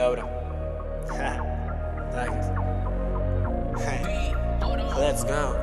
Dobra. tak jest. Hey. Let's go.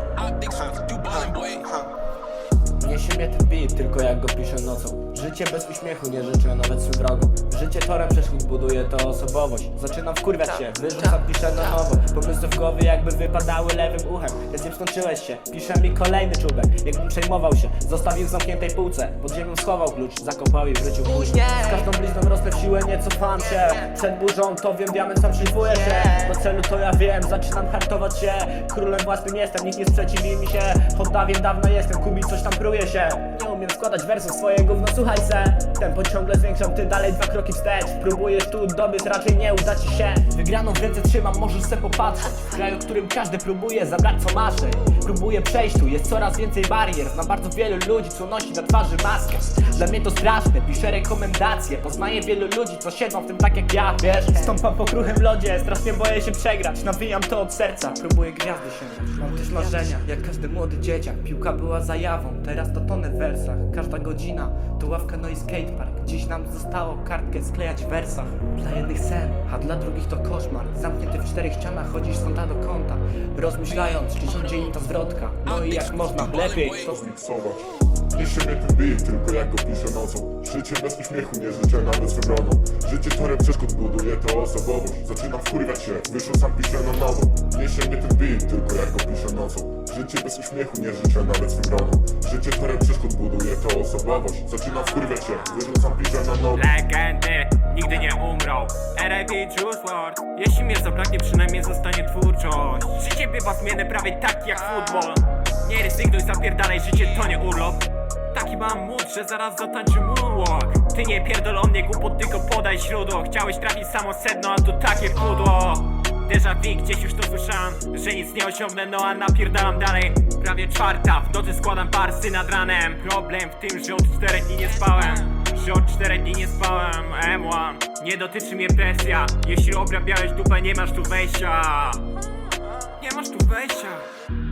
Nie się ten beat, tylko jak go piszę nocą Życie bez uśmiechu nie życzę nawet swym wrogom Życie torem przeszkód buduje to osobowość. Zaczynam wkurwiać się, wyrzucam, piszę na nowo. Pomysły w głowie jakby wypadały lewym uchem. Więc nie skończyłeś się, pisze mi kolejny czubek. Jakbym przejmował się, zostawił w zamkniętej półce. Pod ziemią schował klucz, zakopał i wrócił później Z każdą blizną rosnę w siłę, nie cofam się. Przed burzą to wiem, diament sam szlifuje się. Do celu to ja wiem, zaczynam hartować się. Królem własnym jestem, nikt nie sprzeciwi mi się. Poddawiem dawno jestem, kubi coś tam pruje się. Nie umiem składać wersów, swoje gówno słuchaj se. Tempo ciągle zwiększam, ty dalej dwa kroki wstecz Próbujesz tu dobyć, raczej nie uda ci się. Wygraną w ręce trzymam, możesz se popatrzeć. W kraju, którym każdy próbuje zabrać co masz Próbuje przejść tu, jest coraz więcej barier. Znam bardzo wielu ludzi, co nosi na twarzy maskę. Dla mnie to straszne, piszę rekomendacje. Poznaję wielu ludzi, co siedzą w tym tak jak ja, wiesz. Stąpam po kruchym lodzie, strasznie boję się przegrać. Nawijam to od serca, próbuję gwiazdy sięgać Mam też marzenia, jak każdy młody dzieciak. Piłka była zajawą, teraz to tonę w wersach. Każda godzina to ławka no i skatepark. Dziś nam zostało kartkę sklejać wersach Dla jednych sen, a dla drugich to koszmar. Zamknięty w czterech ścianach, chodzisz z kąta do kąta Rozmyślając, czy rządzi im ta zwrotka. No i jak można lepiej to zmiksować się mnie ten beat, tylko jak go piszę nocą. Życie bez uśmiechu nie życzę nawet swym ronom Życie torem przeszkód buduje to osobowość. Zaczynam wkurwiać się, wyrzucam piszę na nowo. Nie się mnie ten beat, tylko jak Życie bez uśmiechu nie życzę nawet swym ronom Życie torem przeszkód buduje to osobowość Zaczynam wkurwiać się, wyrzucam piszę na nowo. Legendy nigdy nie umrą. R.I.P. Juice WRLD Jeśli mnie zabraknie, przynajmniej zostanie twórczość. Życie bywa zmienne prawie tak jak futbol. Nie rezygnuj, zapierdalaj, życie to nie urlop. Taki mam mód, że zaraz zatańczy moonwalk. Ty nie pierdol o mnie głupot, tylko podaj źródło Chciałeś trafić samo sedno, a tu takie pudło Déjà vu, gdzieś już to słyszałem Że nic nie osiągnę, no a napierdalam dalej. Prawie czwarta, w nocy składam barsy nad ranem. Problem w tym, że od czterech dni nie spałem Że od czterech dni nie spałem. M1 Nie dotyczy mnie presja. Jeśli obrabiałeś dupę, nie masz tu wejścia. Nie masz tu wejścia